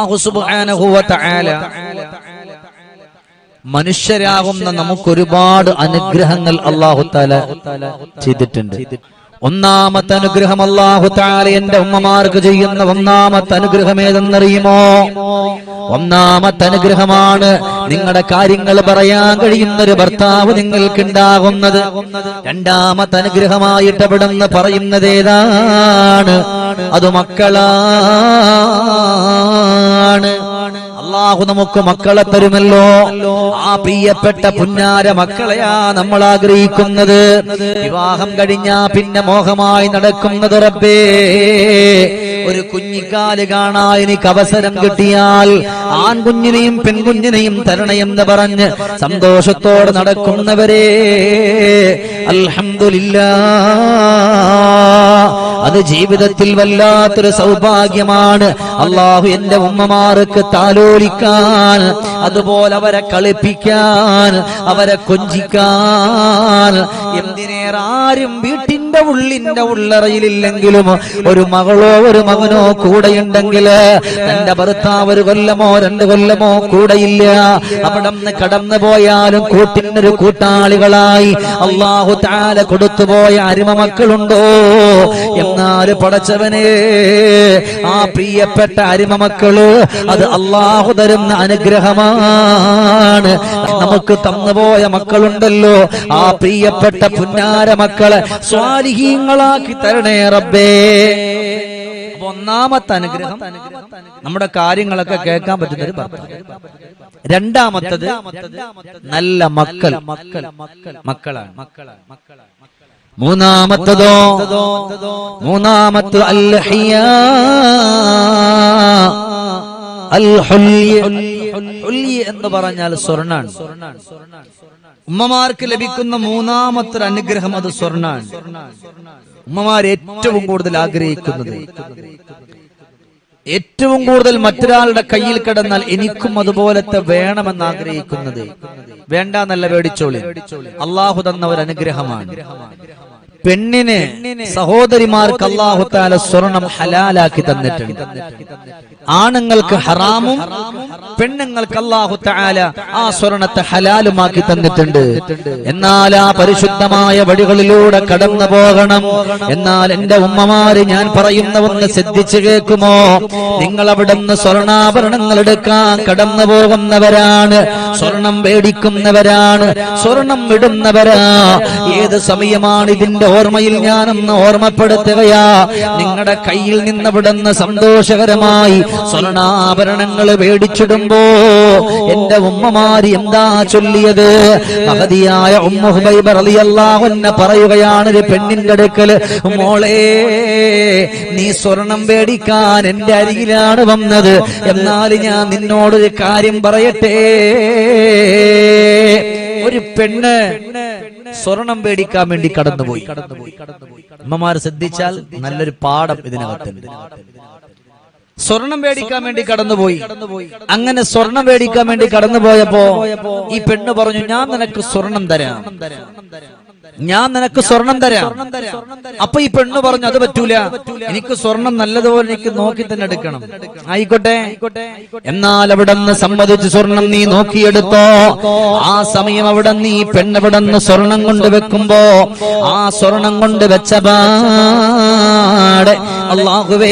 അള്ളാഹു സുബ്ഹാനഹു വ മനുഷ്യരാകുന്ന നമുക്ക് ഒരുപാട് അനുഗ്രഹങ്ങൾ അള്ളാഹു താല ചെയ്തിട്ടുണ്ട്. ഒന്നാമത്തെ അനുഗ്രഹം അള്ളാഹു താല എന്റെ ഉമ്മമാർക്ക് ചെയ്യുന്ന ഒന്നാമത്തെ അനുഗ്രഹം ഏതെന്നറിയുമോ? ഒന്നാമത്തെ അനുഗ്രഹമാണ് നിങ്ങളുടെ കാര്യങ്ങൾ പറയാൻ കഴിയുന്ന ഒരു ഭർത്താവ് നിങ്ങൾക്ക് ഉണ്ടാകുന്നത്. രണ്ടാമത്തെ അനുഗ്രഹമായിട്ട് അവിടുന്ന് പറയുന്നത് ഏതാണ്? അത് മക്കളാണ് അള്ളാഹു നമുക്ക് മക്കളെ തരുമല്ലോ. ആ പ്രിയപ്പെട്ട പുന്നാര മക്കളെയാ നമ്മൾ ആഗ്രഹിക്കുന്നത്. വിവാഹം കഴിഞ്ഞാ പിന്നെ മോഹമായി നടക്കുന്നത് റബ്ബേ. ഒരു കുഞ്ഞിക്കാൽ കാണാ എനിക്ക് അവസരം കിട്ടിയാൽ ആൺകുഞ്ഞിനെയും പെൺകുഞ്ഞിനെയും തരണയെന്ന് പറഞ്ഞ് സന്തോഷത്തോടെ നടക്കുന്നവരേ. അൽഹംദുലില്ലാ. അത് ജീവിതത്തിൽ വല്ലാത്തൊരു സൗഭാഗ്യമാണ്. അള്ളാഹു എന്റെ ഉമ്മമാർക്ക് താലോലിക്കാൻ അതുപോലെ അവരെ കളിപ്പിക്കാൻ അവരെ കൊഞ്ചിക്കാൻ. എന്തിനേറെ ആരും വീട്ടിന്റെ ഉള്ളിന്റെ ഉള്ളറയിലില്ലെങ്കിലും ഒരു മകളോ ഒരു മകനോ കൂടെയുണ്ടെങ്കിൽ തന്റെ ഭർത്താവ് ഒരു കൊല്ലമോ രണ്ട് കൊല്ലമോ കൂടെയില്ല. അവിടെ നിന്ന് കടന്നു പോയാലും കൂട്ടിനൊരു കൂട്ടാളികളായി അള്ളാഹു താല കൊടുത്തുപോയ അരിമ മക്കളുണ്ടോ? എന്നാൽ പടച്ചവനെ ആ പ്രിയപ്പെട്ട അരിമ മക്കൾ അത് അള്ളാഹു തരുന്ന അനുഗ്രഹമാണ്. നമുക്ക് തന്നുപോയ മക്കളുണ്ടല്ലോ. ആ പ്രിയപ്പെട്ട പുന്നാര മക്കളെ സ്വാലിഹീങ്ങളാക്കി തരണേ റബ്ബേ. ഒന്നാമത്തെ അനുഗ്രഹം നമ്മുടെ കാര്യങ്ങളൊക്കെ കേൾക്കാൻ പറ്റുന്ന ഒരു രണ്ടാമത്തത് നല്ല മക്കൾ. മക്കൾ മക്കളാണ് മക്കളാണ് മക്കളാണ്. മൂന്നാമത്തതോ? മൂന്നാമത്ത് അൽഹിയ എന്ന് പറഞ്ഞാൽ സ്വർണാണ്. ഉമ്മമാർക്ക് ലഭിക്കുന്ന മൂന്നാമത്തെ ഒരു അനുഗ്രഹം അത് സ്വർണാണ്. ഉമ്മമാർ ഏറ്റവും കൂടുതൽ ആഗ്രഹിക്കുന്നത്. ഏറ്റവും കൂടുതൽ മറ്റൊരാളുടെ കയ്യിൽ കിടന്നാൽ എനിക്കും അതുപോലത്തെ വേണമെന്ന് ആഗ്രഹിക്കുന്നത്. വേണ്ട എന്നല്ല പേടിച്ചോളി അള്ളാഹു തന്ന ഒരു അനുഗ്രഹമാണ്. പെണ്ണിന് സഹോദരിമാർക്ക് അള്ളാഹു താല സ്വർണം ഹലാലാക്കി തന്നിട്ടുണ്ട്. ആണുങ്ങൾക്ക് ഹറാമും പെണ്ണുങ്ങൾക്ക് അള്ളാഹു താല ആ സ്വർണത്തെ ഹലാലുമാക്കി തന്നിട്ടുണ്ട്. എന്നാൽ ആ പരിശുദ്ധമായ വഴികളിലൂടെ കടന്നു പോകണം. എന്നാൽ എന്റെ ഉമ്മമാര് ഞാൻ പറയുന്ന ഒന്ന് ശ്രദ്ധിച്ചു കേൾക്കുമോ? നിങ്ങൾ അവിടുന്ന് സ്വർണാഭരണങ്ങൾ എടുക്കാൻ കടന്നു പോകുന്നവരാണ്. സ്വർണം മേടിക്കുന്നവരാണ്. സ്വർണം ഇടുന്നവരാ. ഏത് സമയമാണ് ഇതിന്റെ ഓർമ്മയിൽ ഞാനൊന്ന് ഓർമ്മപ്പെടുത്തുകയാ? നിങ്ങളുടെ കയ്യിൽ നിന്ന് ഇവിടുന്ന് സന്തോഷകരമായി സ്വർണാഭരണങ്ങൾ മേടിച്ചിടുമ്പോ എന്റെ ഉമ്മമാര് എന്താ ചൊല്ലിയത്? മഹതിയായ ഉമ്മ ഹുബൈബ റളിയല്ലാഹു അൻഹ പറയുകയാണ് ഒരു പെണ്ണിന്റെ അടുക്കൽ മോളെ നീ സ്വർണം മേടിക്കാൻ എന്റെ അരികിലാണ് വന്നത്. എന്നാൽ ഞാൻ നിന്നോടൊരു കാര്യം പറയട്ടെ. ഒരു പെണ്ണ് സ്വർണം മേടിക്കാൻ വേണ്ടി കടന്നുപോയി. അമ്മമാർ ശ്രദ്ധിച്ചാൽ നല്ലൊരു പാഠം ഇതിനകത്തുണ്ട്. സ്വർണം മേടിക്കാൻ വേണ്ടി കടന്നുപോയി. അങ്ങനെ സ്വർണം മേടിക്കാൻ വേണ്ടി കടന്നുപോയപ്പോ ഈ പെണ്ണ് പറഞ്ഞു ഞാൻ നിനക്ക് സ്വർണം തരാം. ഞാൻ നിനക്ക് സ്വർണം തരാം. അപ്പൊ ഈ പെണ്ണ് പറഞ്ഞു അത് പറ്റൂല. എനിക്ക് സ്വർണം നല്ലതുപോലെ എനിക്ക് നോക്കി തന്നെ എടുക്കണം. ആയിക്കോട്ടെ. എന്നാൽ അവിടെ നിന്ന് സമ്മതിച്ച് സ്വർണം നീ നോക്കിയെടുത്തോ. ആ സമയം അവിടെ നീ പെണ്ണ് അവിടെ നിന്ന് സ്വർണം കൊണ്ട് വെക്കുമ്പോ ആ സ്വർണം കൊണ്ട് വെച്ച പാടെ. അള്ളാഹുവേ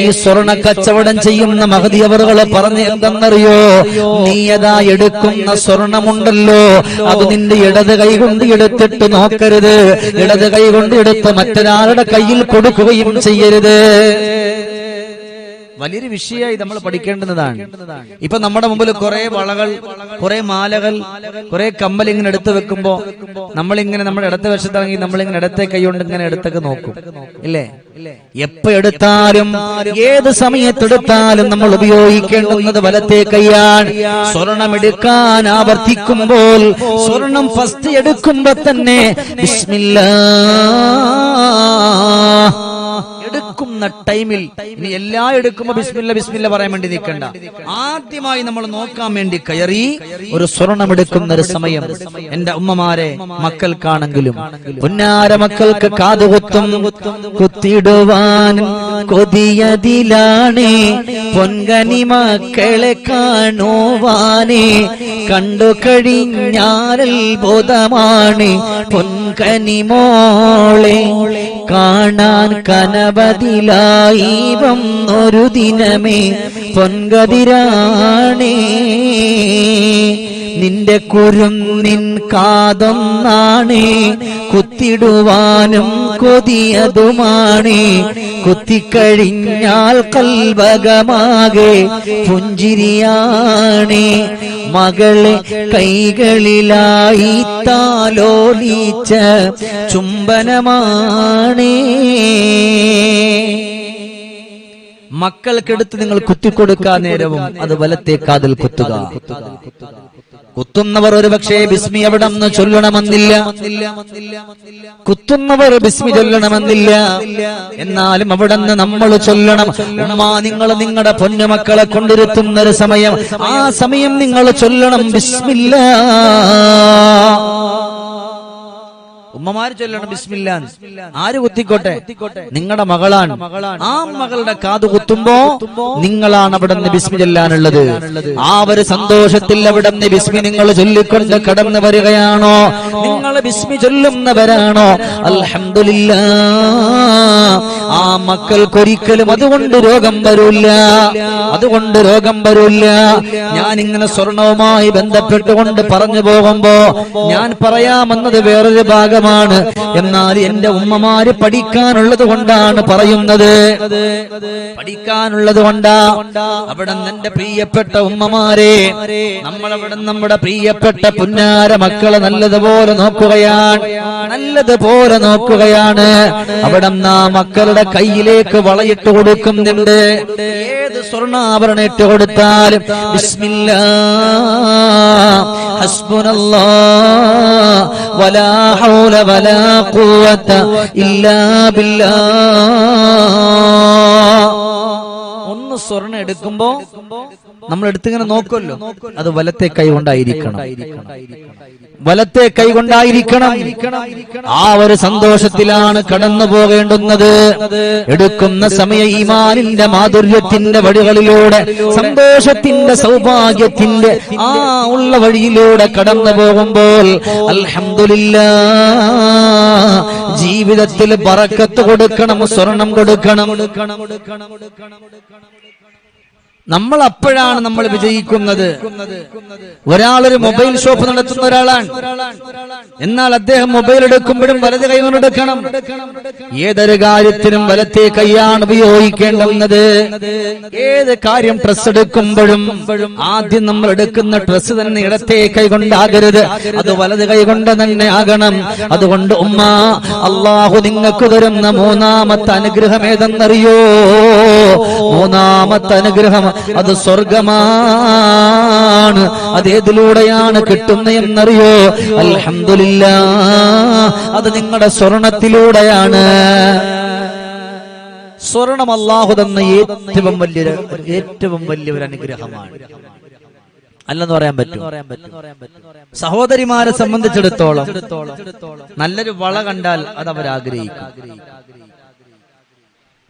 ഈ സ്വർണ കച്ചവടം ചെയ്യുന്ന മഹതിയവറുകളെ പറഞ്ഞ് എന്തെന്നറിയോ? നീയതാ എടുക്കുന്ന സ്വർണമുണ്ടല്ലോ. അത് നിന്റെ ഇടത് കൈ കൊണ്ട് എടുത്തിട്ട് നോക്കരുത്. ഇടത് കൈ കൊണ്ട് എടുത്ത് മറ്റൊരാളുടെ കയ്യിൽ കൊടുക്കുകയും ചെയ്യരുത്. വലിയൊരു വിഷയമായി നമ്മൾ പഠിക്കേണ്ടുന്നതാണ് ഇപ്പൊ നമ്മുടെ മുമ്പിൽ കുറെ വളകൾ കുറെ മാലകൾ കുറെ കമ്മൽ ഇങ്ങനെ എടുത്തു വെക്കുമ്പോ നമ്മളിങ്ങനെ നമ്മുടെ ഇടത്തെ വശത്തിറങ്ങി നമ്മളിങ്ങനെ ഇടത്തെ കൈ കൊണ്ട് ഇങ്ങനെ എടുത്തൊക്കെ നോക്കും. ഇല്ലേ? എപ്പോ എടുത്താലും ഏത് സമയത്തെടുത്താലും നമ്മൾ ഉപയോഗിക്കേണ്ടുന്നത് വലത്തെ കൈയാണ്. സ്വർണം എടുക്കാൻ ആവർത്തിക്കുമ്പോൾ സ്വർണം ഫസ്റ്റ് എടുക്കുമ്പോ തന്നെ ബിസ്മില്ലാ. എടുക്കുന്ന ടൈമിൽ ഇനി എല്ലാ എടുക്കുമ്പോ ബിസ്മില്ല ബിസ്മില്ല പറയാൻ വേണ്ടി നിൽക്കണ്ട. ആദ്യമായി നമ്മൾ നോക്കാൻ വേണ്ടി കയറി ഒരു സ്വർണം എടുക്കുന്ന ഒരു സമയം എന്റെ ഉമ്മമാരെ മക്കൾക്കാണെങ്കിലും പുന്നാര മക്കൾക്ക് കാതുകുത്തും കുത്തിടുവാൻ കൊതിയതിലാണ്. പൊൻകനി മക്കളെ കാണുവാനേ കണ്ടു കഴിഞ്ഞാൽ ബോധമാണ് പൊൻകനി മോളെ കാണാൻ കനവതിലായി വന്നൊരു ദിനമേ പൊൻകതിരാണേ. നിന്റെ കുരുന്നിൻ കാതൊന്നാണ്. കുത്തിടുവാനും കൊതിയതുമാണ്. കുത്തിക്കഴിഞ്ഞാൽ കൽവകമാകെ പുഞ്ചിരിയാണ്. മകളെ കൈകളിലായി താലോലിച്ച ചുംബനമാണ്. മക്കൾക്കെടുത്ത് നിങ്ങൾ കുത്തിക്കൊടുക്കാൻ നേരവും അത് വലത്തെ കാതിൽ കുത്തുക. കുത്തുന്നവർ ഒരു പക്ഷേ ബിസ്മി എവിടെ നിന്ന് ചൊല്ലണമെന്നില്ല. കുത്തുന്നവർ ബിസ്മി ചൊല്ലണമെന്നില്ല. എന്നാലും അവിടെ നിന്ന് നമ്മൾ ചൊല്ലണം. ഉമ്മ നിങ്ങൾ നിങ്ങളുടെ പൊന്നുമക്കളെ കൊണ്ടിരുത്തുന്ന ഒരു സമയം. ആ സമയം നിങ്ങൾ ചൊല്ലണം. ബിസ്മില്ല. ഉമ്മമാര് ചൊല്ലണം ബിസ്മില്ല ആര് കുത്തിക്കോട്ടെ? നിങ്ങളുടെ മകളാണ്. ആ മകളുടെ കാത് കുത്തുമ്പോ നിങ്ങളാണ് അവിടെ നിന്ന് ബിസ്മി ചൊല്ലാനുള്ളത്. ആ ഒരു സന്തോഷത്തിൽ അവിടെ നിന്ന് ബിസ്മി നിങ്ങൾ ചൊല്ലിക്കൊണ്ട് കടന്നു വരികയാണോ? നിങ്ങൾ ബിസ്മി ചൊല്ലുന്നവരാണോ? അലഹമില്ല ആ മക്കൾക്കൊരിക്കലും അതുകൊണ്ട് രോഗം വരൂല്ല. അതുകൊണ്ട് രോഗം വരൂല്ല. ഞാൻ ഇങ്ങനെ സ്വർണവുമായി ബന്ധപ്പെട്ടുകൊണ്ട് പറഞ്ഞു പോകുമ്പോ ഞാൻ പറയാമെന്നത് വേറൊരു ഭാഗമാണ് എന്നാൽ എന്റെ ഉമ്മമാര് പഠിക്കാനുള്ളത് കൊണ്ടാണ് പറയുന്നത്. പഠിക്കാനുള്ളത് കൊണ്ടാ. അവിടെ എന്റെ പ്രിയപ്പെട്ട ഉമ്മമാരെ നമ്മളവിടെ നമ്മുടെ പ്രിയപ്പെട്ട പുന്നാര മക്കളെ നല്ലതുപോലെ നോക്കുകയാണ്. നല്ലതുപോലെ നോക്കുകയാണ്. അവിടെ നാ മക്കളുടെ കയ്യിലേക്ക് വളയിട്ട് കൊടുക്കുന്നുണ്ട്. ഏത് സ്വർണാഭരണം ഇട്ട് കൊടുത്താലും ബിസ്മില്ലാ ഹസ്ബുനല്ലാ വലാ ഖുവത ഇല്ലാ ബില്ലാ. ഒന്ന് സ്വർണം എടുക്കുമ്പോ നമ്മൾ എടുത്തിങ്ങനെ നോക്കുമല്ലോ. അത് വലത്തെ കൈ കൊണ്ടായിരിക്കണം. വലത്തെ കൈ കൊണ്ടായിരിക്കണം. ആ ഒരു സന്തോഷത്തിലാണ് കടന്നു പോകേണ്ടുന്നത്. എടുക്കുന്ന സമയ ഈമാനിന്റെ മാധുര്യത്തിന്റെ വഴികളിലൂടെ സന്തോഷത്തിന്റെ സൗഭാഗ്യത്തിന്റെ ആ ഉള്ള വഴിയിലൂടെ കടന്നു പോകുമ്പോൾ അൽഹമില്ല ജീവിതത്തിൽ പറക്കത്ത് കൊടുക്കണം സ്വർണം കൊടുക്കണം കൊടുക്കണം കൊടുക്കണം കൊടുക്കണം കൊടുക്കണം. നമ്മൾ അപ്പോഴാണ് നമ്മൾ വിജയിക്കുന്നത്. ഒരാളൊരു മൊബൈൽ ഷോപ്പ് നടത്തുന്ന ഒരാളാണ്. എന്നാൽ അദ്ദേഹം മൊബൈൽ എടുക്കുമ്പോഴും വലത് കൈ കൊണ്ട് എടുക്കണം. ഏതൊരു കാര്യത്തിനും വലത്തെ കൈയാണ് ഉപയോഗിക്കേണ്ടുന്നത്. ഏത് കാര്യം ഡ്രസ് എടുക്കുമ്പോഴും ആദ്യം നമ്മൾ എടുക്കുന്ന ഡ്രസ് തന്നെ ഇടത്തെ കൈ കൊണ്ടാകരുത്. അത് വലത് കൈ കൊണ്ട് തന്നെ ആകണം. അതുകൊണ്ട് ഉമ്മ അള്ളാഹു നിങ്ങൾക്ക് തരുന്ന മൂന്നാമത്തെ അനുഗ്രഹം ഏതെന്നറിയോ? മൂന്നാമത്തെ അനുഗ്രഹം അത് സ്വർഗമാണ്. അത് ഏതിലൂടെയാണ് കിട്ടുന്നതെന്നറിയോ അല്ല അത് നിങ്ങളുടെ സ്വർണത്തിലൂടെയാണ്. സ്വർണം അള്ളാഹു തന്ന ഏറ്റവും വലിയ ഏറ്റവും വലിയ ഒരു അനുഗ്രഹമാണ്. അല്ലെന്ന് പറയാൻ പറ്റും സഹോദരിമാരെ സംബന്ധിച്ചിടത്തോളം നല്ലൊരു വള കണ്ടാൽ അത് അവർ ആഗ്രഹിക്കും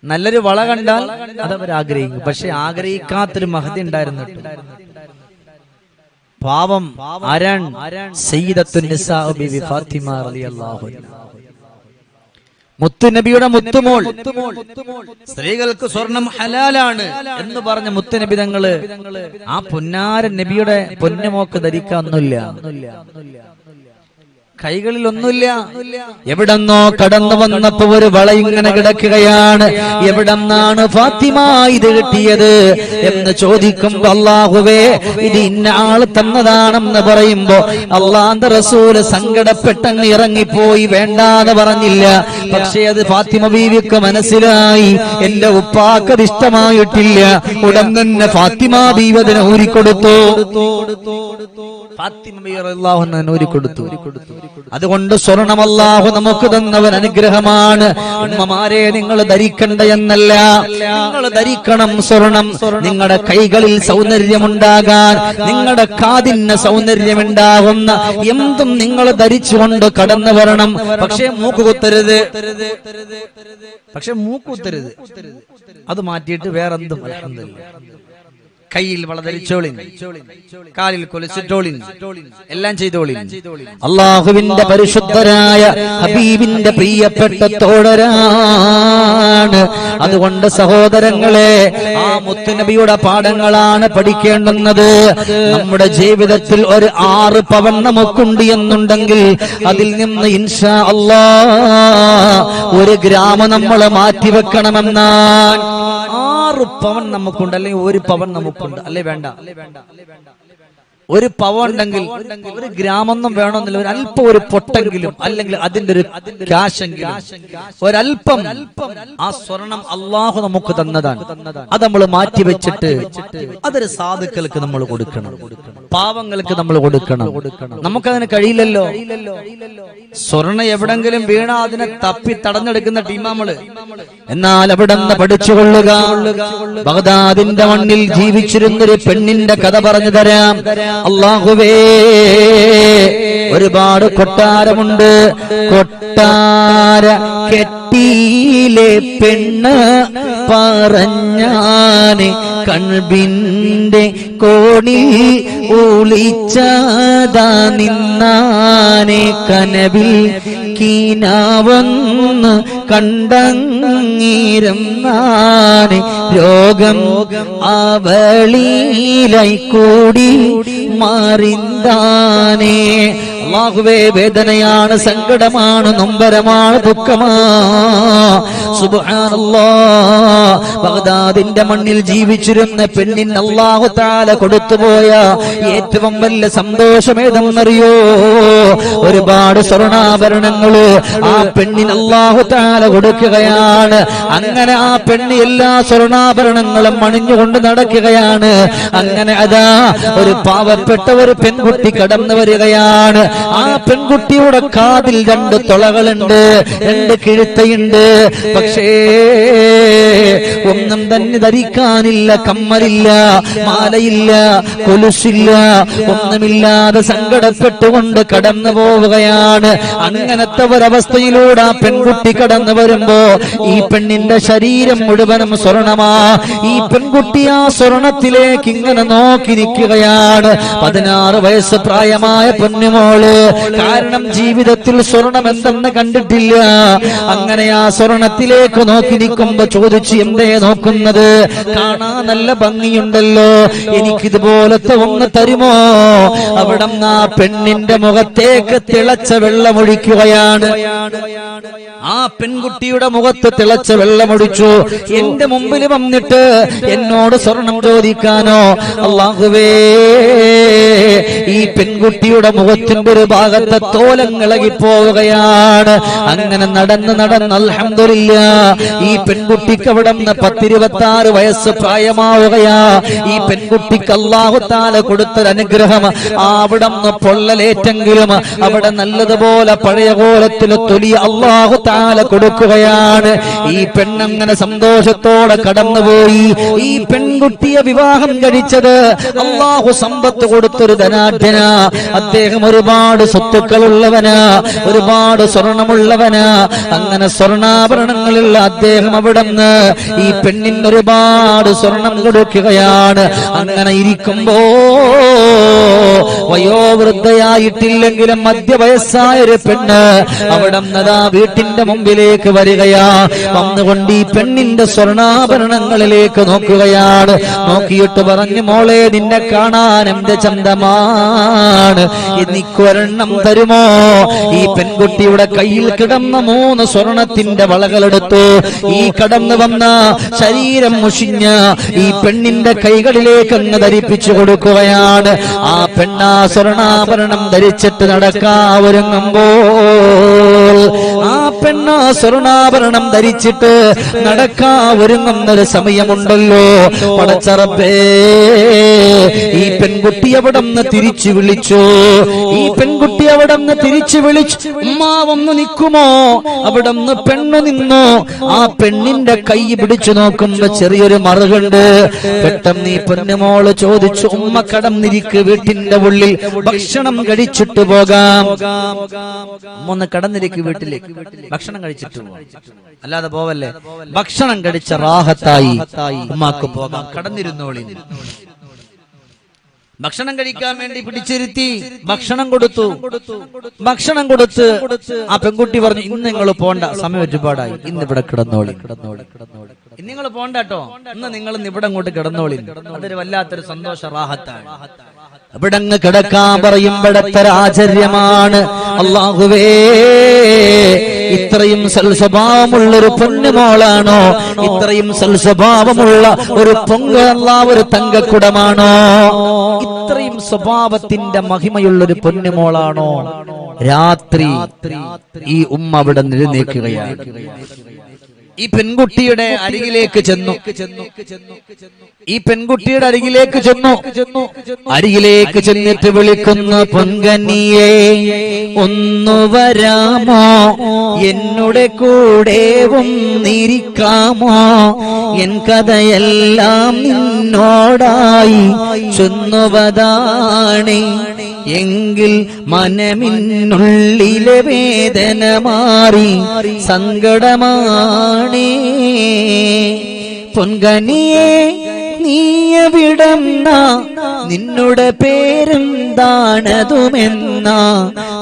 നല്ലൊരു വള കണ്ടാൽ അത് അവർ ആഗ്രഹിക്കും. പക്ഷെ ആഗ്രഹിക്കാത്തൊരു മഹതി ഉണ്ടായിരുന്നു പാവം അരൺ മുത്തുനബിയുടെ മുത്തുമോൾ സ്ത്രീകൾക്ക് സ്വർണം ഹലാലാണ് എന്ന് പറഞ്ഞ മുത്തുനബി തങ്ങൾ ആ പൊന്നാരൻ നബിയുടെ പൊന്നമോക്ക് ധരിക്കാനൊന്നുമില്ല. കൈകളിൽ ഒന്നുമില്ല എവിടെന്നോ കടന്നു വന്നപ്പോ ഒരു വള ഇങ്ങനെ കിടക്കുകയാണ്. എവിടെന്നാണ് ഫാത്തിമ ഇത് കിട്ടിയത് എന്ന് ചോദിക്കുമ്പോ അള്ളാഹുവേ ഇത് ഇന്ന ആൾ തന്നതാണെന്ന് പറയുമ്പോ അള്ളാന്റെ റസൂൽ സങ്കടപ്പെട്ടങ്ങ് ഇറങ്ങിപ്പോയി വേണ്ടാന്ന് പറഞ്ഞില്ല. പക്ഷേ അത് ഫാത്തിമ ബീവിക്ക് മനസ്സിലായി. എന്റെ ഉപ്പാക്കത് ഇഷ്ടമായിട്ടില്ല. ഉടൻ തന്നെ ഫാത്തിമ ബീവി അതിനെ ഊരിക്കൊടുത്തു. ഫാത്തിമ ബീവി അള്ളാഹു ഊരിക്കൊടുത്തു ഊരിക്കൊടുത്തു. അതുകൊണ്ട് സ്വർണമല്ലാഹു നമുക്ക് തന്നവൻ അനുഗ്രഹമാണ്. ഉമ്മമാരെ നിങ്ങൾ ധരിക്കണ്ട എന്നല്ല. നിങ്ങൾ ധരിക്കണം സ്വർണം. നിങ്ങളുടെ കൈകളിൽ സൗന്ദര്യമുണ്ടാകാൻ നിങ്ങളുടെ കാതിന് സൗന്ദര്യമുണ്ടാകുന്ന എന്തും നിങ്ങൾ ധരിച്ചുകൊണ്ട് കടന്നു വരണം. പക്ഷേ മൂക്ക് കുത്തരുത്. പക്ഷെ മൂക്കുത്തരുത് അത് മാറ്റിയിട്ട് വേറെന്തും കയ്യിൽ വളതരിച്ചോളിൻ കാലിൽ കൊലച്ചിട്ടോളി എല്ലാം ചെയ്തോളിൻ അള്ളാഹുവിന്റെ പരിശുദ്ധരായ ഹബീബിന്റെ പ്രിയപ്പെട്ട തോടരാണ് അതുകൊണ്ട് സഹോദരങ്ങളെ ആ മുത്തുനബിയുടെ പാഠങ്ങളാണ് പഠിക്കേണ്ടുന്നത്. നമ്മുടെ ജീവിതത്തിൽ ഒരു ആറ് പവൻ നമുക്കുണ്ട് എന്നുണ്ടെങ്കിൽ അതിൽ നിന്ന് ഇൻഷാ അല്ലാ ഒരു ഗ്രാമം നമ്മൾ മാറ്റിവെക്കണമെന്നാണ്. ആറ് പവൻ നമുക്കുണ്ട് അല്ലെങ്കിൽ ഒരു പവൻ നമുക്കുണ്ട്. അല്ലേ വേണ്ട? ഒരു പവ ഉണ്ടെങ്കിൽ ഒരു ഗ്രാമൊന്നും വേണമെന്നില്ല. ഒരു അല്പം ഒരു പൊട്ടെങ്കിലും അല്ലെങ്കിൽ അതിന്റെ ഒരു ക്യാഷെങ്കിലും ഒരല്പം ആ സ്വർണം അള്ളാഹു നമുക്ക് തന്നതാണ്. അത് നമ്മൾ മാറ്റി വെച്ചിട്ട് അതൊരു സാധുക്കൾക്ക് നമ്മൾ കൊടുക്കണം. പാവങ്ങൾക്ക് നമ്മൾ കൊടുക്കണം. നമുക്കതിന് കഴിയില്ലല്ലോ? സ്വർണ എവിടെങ്കിലും വീണ അതിനെ തപ്പി തടഞ്ഞെടുക്കുന്ന ടീമാമൾ. എന്നാൽ അവിടെ നിന്ന് പഠിച്ചുകൊള്ളുക. ബഗ്ദാദിന്റെ മണ്ണിൽ ജീവിച്ചിരുന്നൊരു പെണ്ണിന്റെ കഥ പറഞ്ഞു തരാം. അള്ളാഹുവേ ഒരുപാട് കൊട്ടാരമുണ്ട്. കൊട്ടാര കെട്ടിയിലെ പെണ്ണ് പറഞ്ഞാന് കൺബിന്റെ കോണി ഒളിച്ചതാ നിന്നാനെ കനവിൽ കീനാവന്ന് കണ്ടങ്ങിരുന്നാനെ രോഗം. അവളിയിലായി കൂടി மறிந்தானே. അള്ളാഹുവേ വേദനയാണ് സങ്കടമാണ് നൊമ്പരമാണ് ബഗ്ദാദിന്റെ മണ്ണിൽ ജീവിച്ചിരുന്ന പെണ്ണിന് അള്ളാഹു താല കൊടുത്തുപോയ ഏറ്റവും വലിയ സന്തോഷമേതെന്നറിയോ ഒരുപാട് സ്വർണാഭരണങ്ങൾ ആ പെണ്ണിന് അള്ളാഹു താല കൊടുക്കുകയാണ്. അങ്ങനെ ആ പെണ്ണ് എല്ലാ സ്വർണാഭരണങ്ങളും മണിഞ്ഞുകൊണ്ട് നടക്കുകയാണ്. അങ്ങനെ അതാ ഒരു പാവപ്പെട്ട ഒരു പെൺകുട്ടി കടന്നു വരികയാണ്. ആ പെൺകുട്ടിയുടെ കാതിൽ രണ്ട് തുളകളുണ്ട് രണ്ട് കിഴുത്തയുണ്ട്. പക്ഷേ ഒന്നും തന്നെ ധരിക്കാനില്ല കമ്മലില്ല മാലയില്ല കൊലുസില്ല ഒന്നുമില്ലാതെ സങ്കടപ്പെട്ടുകൊണ്ട് കടന്നു പോവുകയാണ്. അങ്ങനത്തെ ഒരവസ്ഥയിലൂടെ ആ പെൺകുട്ടി കടന്നു വരുമ്പോ ഈ പെണ്ണിന്റെ ശരീരം മുഴുവനും സ്വർണമാ. ഈ പെൺകുട്ടി ആ സ്വർണത്തിലേക്ക് ഇങ്ങനെ നോക്കി നിൽക്കുകയാണ് പതിനാറ് വയസ്സ് പ്രായമായ പൊന്നുമോൾ കാരണം ജീവിതത്തിൽ സ്വർണം എന്തെന്ന് കണ്ടിട്ടില്ല. അങ്ങനെ ആ സ്വർണത്തിലേക്ക് നോക്കി നിൽക്കുമ്പോ ചോദിച്ചു എന്തേ നോക്കുന്നത്? കാണാൻ നല്ല ഭംഗിയുണ്ടല്ലോ. എനിക്കിതുപോലത്തെ ഒന്ന് തരുമോ? അവിടെ ആ പെണ്ണിന്റെ മുഖത്തേക്ക് തിളച്ച വെള്ളമൊഴിക്കുകയാണ്. ആ പെൺകുട്ടിയുടെ മുഖത്ത് തിളച്ച വെള്ളമൊഴിച്ചു. എന്റെ മുമ്പിൽ വന്നിട്ട് എന്നോട് സ്വർണം ചോദിക്കാനോ? അള്ളാഹുവേ ഈ പെൺകുട്ടിയുടെ മുഖത്തിന്റെ ഒരു ഭാഗത്തെ തോലങ്ങിളകി പോവുകയാണ് അങ്ങനെ നടന്ന് നടന്ന് അലഹമില്ല ഈ പെൺകുട്ടിക്ക് അവിടെ നിന്ന് പത്തിരുപത്തി ആറ് വയസ്സ് പ്രായമാവുകയാ. ഈ പെൺകുട്ടിക്ക് അള്ളാഹുത്താല കൊടുത്തൊരു അനുഗ്രഹം അവിടെ നിന്ന് പൊള്ളലേറ്റെങ്കിലും അവിടെ നല്ലതുപോലെ പഴയ കോലത്തിൽ തൊലി അള്ളാഹുത്താൽ താല കൊടുക്കുകയാണ്. ഈ പെണ്ണങ്ങനെ സന്തോഷത്തോടെ കടന്നുപോയി. ഈ പെൺകുട്ടിയെ വിവാഹം കഴിച്ചത് അള്ളാഹു സമ്പത്ത് കൊടുത്തൊരു ധനാഢ്യന. അദ്ദേഹം ഒരുപാട് സ്വത്തുക്കളുള്ളവനാ ഒരുപാട് സ്വർണമുള്ളവനാ. അങ്ങനെ സ്വർണാഭരണങ്ങളുള്ള അദ്ദേഹം അവിടെ ഈ പെണ്ണിന് ഒരുപാട് സ്വർണം കൊടുക്കുകയാണ്. അങ്ങനെ ഇരിക്കുമ്പോ വയോവൃദ്ധയായിട്ടില്ലെങ്കിലും മധ്യവയസ്സായ ഒരു പെണ്ണ് അവിടെ നദാ വീട്ടിന്റെ മുമ്പിലേക്ക് വരികയാ. വന്നുകൊണ്ട് ഈ പെണ്ണിന്റെ സ്വർണാഭരണങ്ങളിലേക്ക് നോക്കുകയാണ്. നോക്കിയിട്ട് പറഞ്ഞു മോളെ നിന്നെ കാണാൻ എന്റെ ചന്തമാണ്. എനിക്കൊരെണ്ണം തരുമോ? ഈ പെൺകുട്ടിയുടെ കയ്യിൽ കിടന്ന മൂന്ന് സ്വർണത്തിന്റെ വളകളെടുത്തു. ഈ കടന്നു വന്ന ശരീരം മുഷിഞ്ഞ ഈ പെണ്ണിന്റെ കൈകളിലേക്ക് അങ്ങ് ധരിപ്പിച്ചു കൊടുക്കുകയാണ്. ആ പെണ്ണാ സ്വർണാഭരണം ധരിച്ചിട്ട് നടക്കാ ഒരുങ്ങുമ്പോൾ ആ പെണ്ണാ സ്വർണാഭരണം ധരിച്ചിട്ട് നടക്കാ ഒരു സമയമുണ്ടല്ലോ. പടച്ചറപ്പേ ഈ പെൺകുട്ടി അവിടെ നിന്ന് തിരിച്ചു വിളിച്ചു? ഈ പെൺകുട്ടി അവിടെ നിന്ന് തിരിച്ചു വിളിച്ചു ഉമ്മാവൊന്ന് നിൽക്കുമോ? അവിടെ നിന്ന് പെണ്ണ് നിന്നു? ആ പെണ്ണിന്റെ കൈ പിടിച്ചു നോക്കുമ്പോ ചെറിയൊരു മറുകുണ്ട്. പെട്ടെന്ന് നീ പെണ്ണുമോൾ ചോദിച്ചു ഉമ്മ കടന്നിരിക്ക് വീട്ടിന്റെ ഉള്ളിൽ ഭക്ഷണം കഴിച്ചിട്ട് പോകാം. ഒന്ന് കടന്നിരിക്ക് വീട്ടിലേക്ക് ഭക്ഷണം കഴിച്ചിട്ട് അല്ലാതെ പോവല്ലേ? ഭക്ഷണം കഴിച്ച റാഹത്തായി ഉമ്മാക്ക് പോകാം കടന്നിരുന്നോളി. ഭക്ഷണം കഴിക്കാൻ വേണ്ടി പിടിച്ചിരുത്തി ഭക്ഷണം കൊടുത്തു. ഭക്ഷണം കൊടുത്ത്. ആ പെൺകുട്ടി പറഞ്ഞു ഇന്ന് നിങ്ങൾ പോണ്ട സമയം ഒരുപാടായി. ഇന്ന് ഇവിടെ കിടന്നോളി കിടന്നോളി. കിടന്നോളി ഇന്ന് നിങ്ങൾ പോണ്ട കേട്ടോ. ഇന്ന് നിങ്ങൾ ഇവിടെ അങ്ങോട്ട് കിടന്നോളി. അതൊരു വല്ലാത്തൊരു സന്തോഷ റാഹത്താണ്. ഇവിടെ അങ്ങ് കിടക്കാൻ പറയുമ്പോഴത്തെ ആചര്യമാണ് അള്ളാഹുവേ ഇത്രയും സൽസ്വഭാവമുള്ള ഒരു പൊന്നുമോളാണോ? ഇത്രയും സൽസ്വഭാവമുള്ള ഒരു പൊങ്കല്ല ഒരു തങ്കക്കുടമാണോ? ഇത്രയും സ്വഭാവത്തിന്റെ മഹിമയുള്ള ഒരു പൊന്നുമോളാണോ? രാത്രി ഈ ഉമ്മ അവിടെ എഴുന്നേൽക്കുകയാണ് ഈ പെൺകുട്ടിയുടെ അരികിലേക്ക് ചെന്നു. ഈ പെൺകുട്ടിയുടെ അരികിലേക്ക് ചെന്നു. അരികിലേക്ക് ചെന്നിട്ട് വിളിക്കുന്ന പൊൻകനിയെ ഒന്നു വരാമോ? എന്നുടെ കൂടെ ഒന്നിരിക്കാമോ എൻ കഥയെല്ലാം നിന്നോടായി ചൊന്നുവതാണ്. എങ്കിൽ മനമിന്നുള്ളിലെ വേദന മാറി സങ്കടമാണേ. പൊൻകനിയെ വിടന്ന നിന്നുടെ പേരെന്താണതുമെന്ന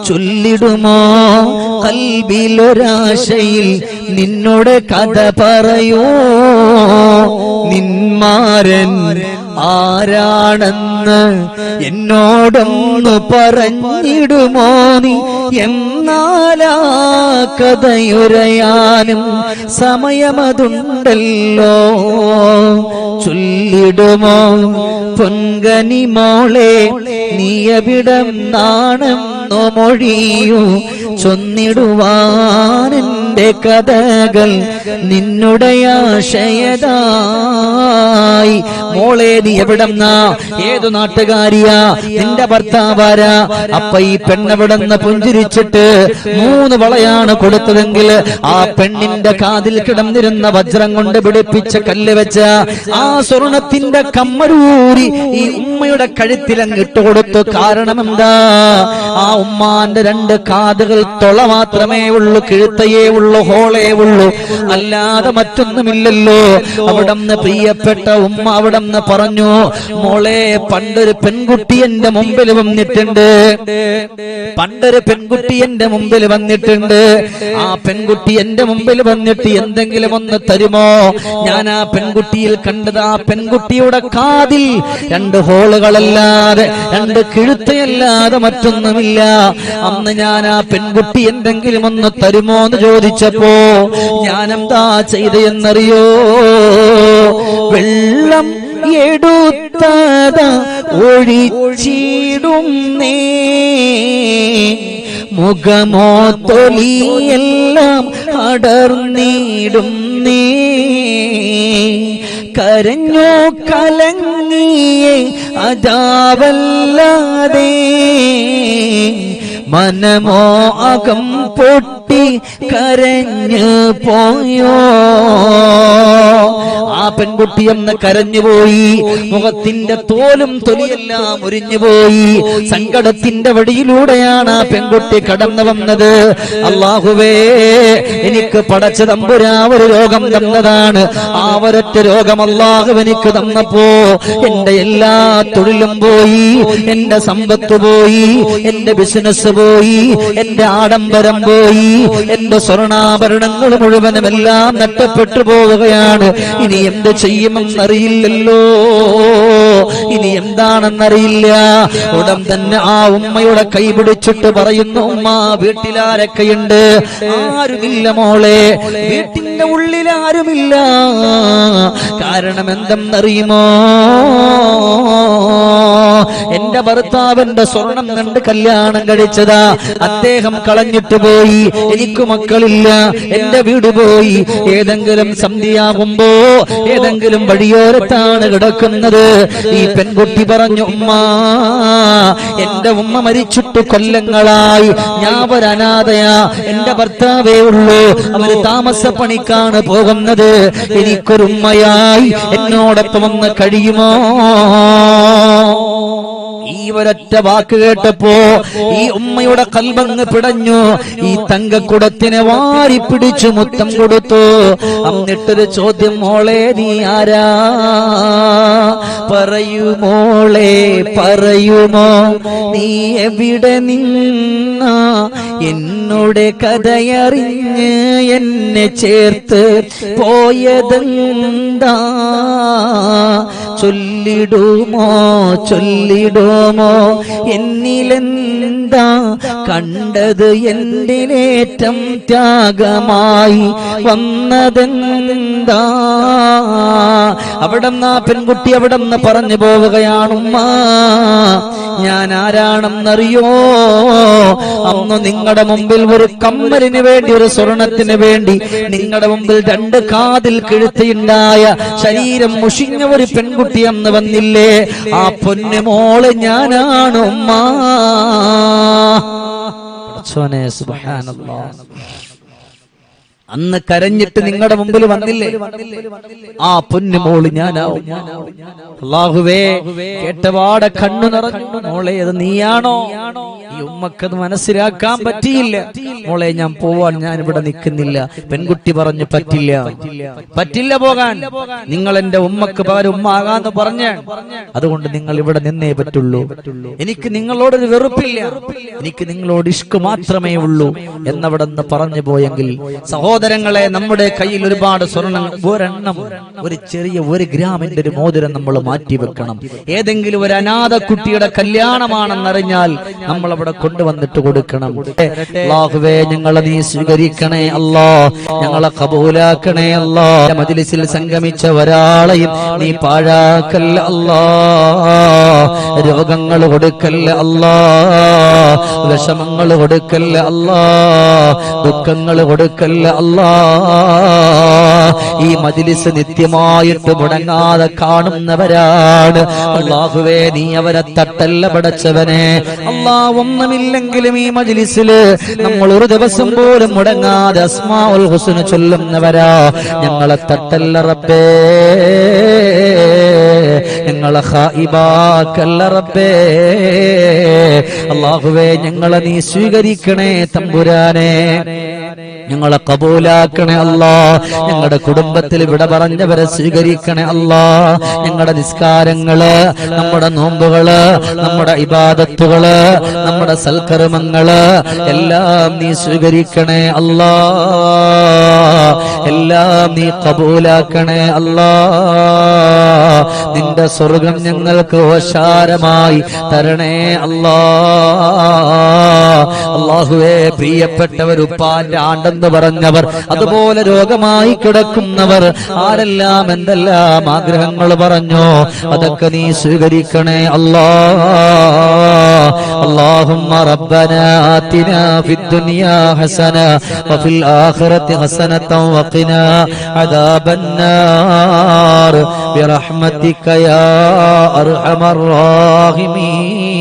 ചൊല്ലിടുമോ കൽബിലൊരാശയിൽ നിന്നുടെ കഥ പറയോ? നിന്മാരൻ ആരാണെന്ന് എന്നോടൊന്നു പറഞ്ഞിടുമോ നീ? എന്നാലാ കഥയുരയാനും സമയമതുണ്ടല്ലോ. ചൊല്ലിടുമോ? പൊൻകനി മോളെ നീയവിടം നാണെന്നോ മൊഴിയൂ. ചൊന്നിടുവാനെന്റെ കഥകൾ നിന്നുടെ ആശയതായി. മോളെ നീ എവിടെന്നാ ഏതു നാട്ടുകാരിയാ? നിന്റെ ഭർത്താവാരാ അപ്പ ഈ പെണ്ണെവിടെന്ന് പുഞ്ചിരിച്ചിട്ട് മൂന്ന് വളയാണ് കൊടുത്തതെങ്കിൽ ആ പെണ്ണിന്റെ കാതിൽ കിടന്നിരുന്ന വജ്രം കൊണ്ട് പിടിപ്പിച്ച കല്ല് വെച്ച ആ സ്വർണത്തിന്റെ കമ്മരൂരി ഈ ഉമ്മയുടെ കഴുത്തിലങ്ങ് ഇട്ടുകൊടുത്തു കാരണം എന്താ ആ ഉമ്മാന്റെ രണ്ട് കാതുകൾ തൊള മാത്രമേ ഉള്ളൂ കിഴുത്തയേ ഉള്ളൂ. ഹോളേ ഉള്ളു. അല്ലാതെ മറ്റൊന്നുമില്ലല്ലോ. അവിടന്ന് പ്രിയപ്പെട്ട ഉമ്മ അവിടന്ന് പറഞ്ഞു മോളെ പണ്ടൊരു പെൺകുട്ടി എന്റെ മുമ്പിൽ വന്നിട്ടുണ്ട്. പണ്ടൊരു പെൺകുട്ടി എന്റെ മുമ്പിൽ വന്നിട്ടുണ്ട്. ആ പെൺകുട്ടി എന്റെ മുമ്പിൽ വന്നിട്ട് എന്തെങ്കിലും ഒന്ന് തരുമോ? ഞാൻ ആ പെൺകുട്ടിയിൽ കണ്ടത് ആ പെൺകുട്ടിയുടെ കാതിൽ രണ്ട് ഹോളുകളല്ലാതെ രണ്ട് കിഴുത്തയല്ലാതെ മറ്റൊന്നുമില്ല. അന്ന് ഞാൻ ആ പെൺകുട്ടി എന്തെങ്കിലും ഒന്ന് തരുമോ എന്ന് ചോദിച്ചപ്പോ ഞാൻ എന്താ ചെയ്ത് എന്നറിയോ വെള്ളം എടുത്തത ഒഴിച്ചിടും നേ മുഖമോ തൊലിയെല്ലാം അടർന്നിടും നീ കരഞ്ഞോ കലങ്ങിയേ അജാവല്ലാതെ മനമോ അകം പൊട്ടി കരഞ്ഞു പോയോ? ആ പെൺകുട്ടി എന്ന് കരഞ്ഞുപോയി മുഖത്തിന്റെ തോലും തൊലിയെല്ലാം ഉരിഞ്ഞുപോയി സങ്കടത്തിന്റെ വഴിയിലൂടെയാണ് ആ പെൺകുട്ടി കടന്നു വന്നത്. അള്ളാഹുവേ എനിക്ക് പടച്ച തമ്പുരാ ഒരു രോഗം തന്നതാണ്. ആ ഒരൊറ്റ രോഗം അള്ളാഹു എനിക്ക് തന്നപ്പോ എന്റെ എല്ലാ തൊഴിലും പോയി. എന്റെ സമ്പത്ത് പോയി. എന്റെ ബിസിനസ് പോയി എന്റെ ആഡംബരം പോയി എന്റെ സ്വർണാഭരണങ്ങൾ മുഴുവനും എല്ലാം നഷ്ടപ്പെട്ടു പോവുകയാണ്. ഇനി എന്ത് ചെയ്യുമെന്നറിയില്ലല്ലോ. ഇനി എന്താണെന്നറിയില്ല. ഉടൻ തന്നെ ആ ഉമ്മയുടെ കൈ പിടിച്ചിട്ട് പറയുന്നു ഉമ്മ വീട്ടിലാരൊക്കെയുണ്ട്? ആരുമില്ല മോളെ. വീട്ടിന്റെ ഉള്ളിൽ ആരുമില്ല. കാരണം എന്തെന്നറിയുമോ? എന്റെ ഭർത്താവിന്റെ സ്വർണം കണ്ട് കല്യാണം കഴിച്ചതാ. അദ്ദേഹം കളഞ്ഞിട്ട് പോയി. എനിക്ക് മക്കളില്ല. എന്റെ വീട് പോയി. ഏതെങ്കിലും സന്ധ്യയാകുമ്പോ ഏതെങ്കിലും വഴിയോരത്താണ് കിടക്കുന്നത്. ഈ പെൺകുട്ടി പറഞ്ഞു ഉമ്മ എന്റെ ഉമ്മ മരിച്ചിട്ട് കൊല്ലങ്ങളായി. ഞാൻ ഒരു അനാഥയാ എന്റെ ഭർത്താവേ ഉള്ളൂ. അവർ താമസ പണിക്കാണ് പോകുന്നത്. എനിക്കൊരുമ്മയായി. എന്നോടൊപ്പം ഒന്ന് കഴിയുമോ? ഈ ഒരൊറ്റ വാക്ക് കേട്ടപ്പോ ഈ ഉമ്മയുടെ കൽബങ്ങ് പിടഞ്ഞു. ഈ തങ്കക്കുടത്തിനെ വാരി പിടിച്ചു മുത്തം കൊടുത്തു. എന്നിട്ടൊരു ചോദ്യം മോളെ നീ ആരാ? പറയൂ മോളെ പറയുമോ? നീ എവിടെ നിന്ന? എന്നോട് കഥയറിഞ്ഞ് എന്നെ ചേർത്ത് പോയതെന്താ? ചൊല്ലിടുമോ ചൊല്ലിടുമോ? എന്നിലെന്താ കണ്ടത്? എന്തിനേറ്റം ത്യാഗമായി വന്നതെന്താ? അവിടെ ആ പെൺകുട്ടി അവിടെ നിന്ന് പറഞ്ഞു പോവുകയാണുമ്മ ഞാൻ ആരാണെന്നറിയോ? അന്ന് നിങ്ങളുടെ മുമ്പിൽ ഒരു കമ്മലിന് വേണ്ടി ഒരു സ്വർണത്തിന് വേണ്ടി നിങ്ങളുടെ മുമ്പിൽ രണ്ട് കാതിൽ കിഴുത്തിയുണ്ടായ ശരീരം മുഷിഞ്ഞ ഒരു പെൺകുട്ടി അന്ന് വന്നില്ലേ? ആ പൊന്നു മോൾ ഞാനാണ് ഉമ്മ. പടച്ചോനെ സുബ്ഹാനല്ലാഹ് അന്ന് കരഞ്ഞിട്ട് നിങ്ങളുടെ മുമ്പിൽ വന്നില്ലേ? ആ പൊന്നു മോൾ ഞാനാവും. അള്ളാഹുവേ കേട്ടപാടെ കണ്ണു നിറഞ്ഞു. മോളെ അത് നീയാണോ? ഈ ഉമ്മക്കത് മനസ്സിലാക്കാൻ പറ്റിയില്ല. മോളെ ഞാൻ പോവാൻ ഞാൻ ഇവിടെ നിൽക്കുന്നില്ല. പെൺകുട്ടി പറഞ്ഞു പറ്റില്ല. പറ്റില്ല പോകാൻ. നിങ്ങൾ എന്റെ ഉമ്മക്ക് പകരം ഉമ്മ ആകാന്ന് പറഞ്ഞ. അതുകൊണ്ട് നിങ്ങൾ ഇവിടെ നിന്നേ പറ്റുള്ളൂ. എനിക്ക് നിങ്ങളോടൊരു വെറുപ്പില്ല. എനിക്ക് നിങ്ങളോട് ഇഷ്ക് മാത്രമേ ഉള്ളൂ എന്നവിടെ നിന്ന് പറഞ്ഞു പോയെങ്കിൽ സഹോദരങ്ങളെ നമ്മുടെ കയ്യിൽ ഒരുപാട് സ്വർണം ഒരെണ്ണം ഒരു ചെറിയ ഒരു ഗ്രാമിന്റെ ഒരു മോതിരം നമ്മൾ മാറ്റി വെക്കണം. ഏതെങ്കിലും ഒരു അനാഥ കുട്ടിയുടെ കല്യാണമാണെന്നറിഞ്ഞാൽ നമ്മൾ അവിടെ കൊണ്ടുവന്നിട്ട് കൊടുക്കണം. അള്ളാഹുവേ ഞങ്ങളെ നീ സ്വീകരിക്കണേ അല്ലോ. ഞങ്ങളെ കബൂലാക്കണേ അല്ലോ. മജിലിസിൽ സംഗമിച്ച ഒരാളെയും നീ പാഴാക്കല്ല അല്ലോ. രോഗങ്ങൾ കൊടുക്കല്ല അല്ലോ. വിഷമങ്ങൾ കൊടുക്കല്ല അല്ലോ. ദുഃഖങ്ങൾ കൊടുക്കല്ല അല്ലാ ഈ മജിലിസ് നിത്യമായിട്ട് മുടങ്ങാതെ കാണുന്നവരാണ്. അള്ളാഹുവേ നീ അവരെ തട്ടല്ല പടച്ചവനെ. അള്ളാ ഒന്നുമില്ലെങ്കിലും ഈ മജിലിസിൽ നമ്മൾ ഒരു ദിവസം പോലും മുടങ്ങാതെ അസ്മാ ഉൽ ഹുസ്ന ചൊല്ലുന്നവരാ. ഞങ്ങളെ തട്ടല്ല റബ്ബേ. ഞങ്ങളെ റബ്ബേ. അള്ളാഹുവേ ഞങ്ങളെ നീ സ്വീകരിക്കണേ തമ്പുരാനെ. ഞങ്ങളെ കബൂലാക്കണേ അല്ലാ. ഞങ്ങളുടെ കുടുംബത്തിൽ വിട പറഞ്ഞവരെ സ്വീകരിക്കണേ അല്ലാ. ഞങ്ങളുടെ നിസ്കാരങ്ങൾ നമ്മുടെ നോമ്പുകൾ നമ്മുടെ ഇബാദത്തുകൾ നമ്മുടെ സൽക്കർമ്മങ്ങൾ എല്ലാം നീ സ്വീകരിക്കണേ അല്ലാ. എല്ലാം നീ കബൂലാക്കണേ അല്ലാ. നിന്റെ സ്വർഗം ഞങ്ങൾക്ക് ഓശാരമായി തരണേ അല്ലാ. അള്ളാഹുവേ പ്രിയപ്പെട്ടവർ ഉപ്പാന്റെ ആണ്ടെന്ന് പറഞ്ഞവർ അതുപോലെ രോഗമായി കിടക്കുന്നവർ ആരെല്ലാം എന്തെല്ലാം ആഗ്രഹങ്ങൾ പറഞ്ഞോ അതൊക്കെ നീ സ്വീകരിക്കണേ അല്ലാ اللهم ربنا آتنا في الدنيا حسنة وفي الآخرة حسنة وقنا عذاب النار برحمتك يا أرحم الراحمين